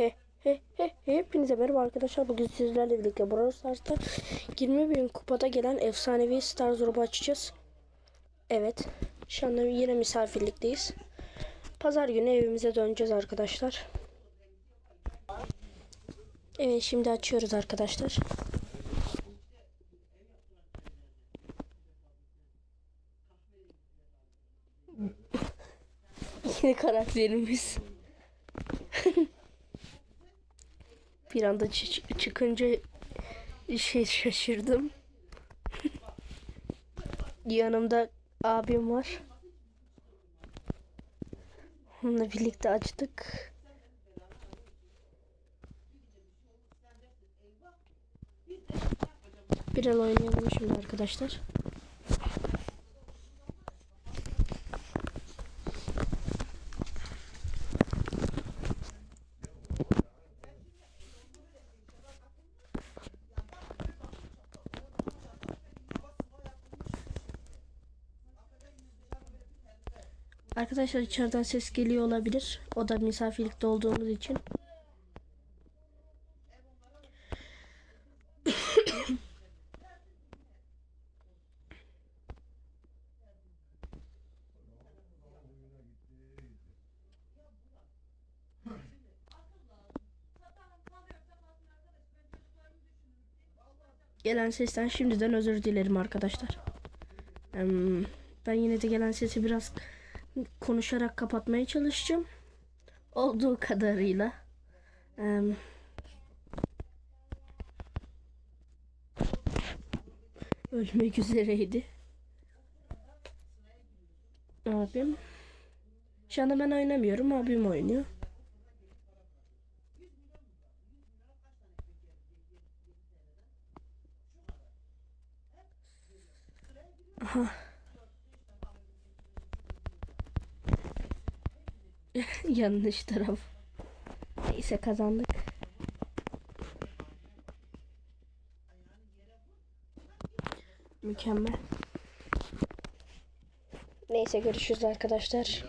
he he he hepinize merhaba arkadaşlar. Bugün sizlerle birlikte Brawl Stars'ta 20 bin kupada gelen efsanevi Star Drop'u açacağız. Evet. Şu anda yine misafirlikteyiz. Pazar günü evimize döneceğiz arkadaşlar. Evet şimdi açıyoruz arkadaşlar. Yine karakterimiz. Bir anda çı- çıkınca şey şaşırdım. Yanımda abim var. Onunla birlikte açtık. Bir el oynayalım şimdi arkadaşlar. Arkadaşlar içeriden ses geliyor olabilir. O da misafirlikte olduğumuz için. Gelen sesten şimdiden özür dilerim arkadaşlar. Em, Ben yine de gelen sesi biraz konuşarak kapatmaya çalışacağım. Olduğu kadarıyla. Em, ölmek üzereydi. Abim. Şu anda ben oynamıyorum. Abim oynuyor. Aha. Yanlış taraf. Neyse kazandık. Mükemmel. Neyse görüşürüz arkadaşlar.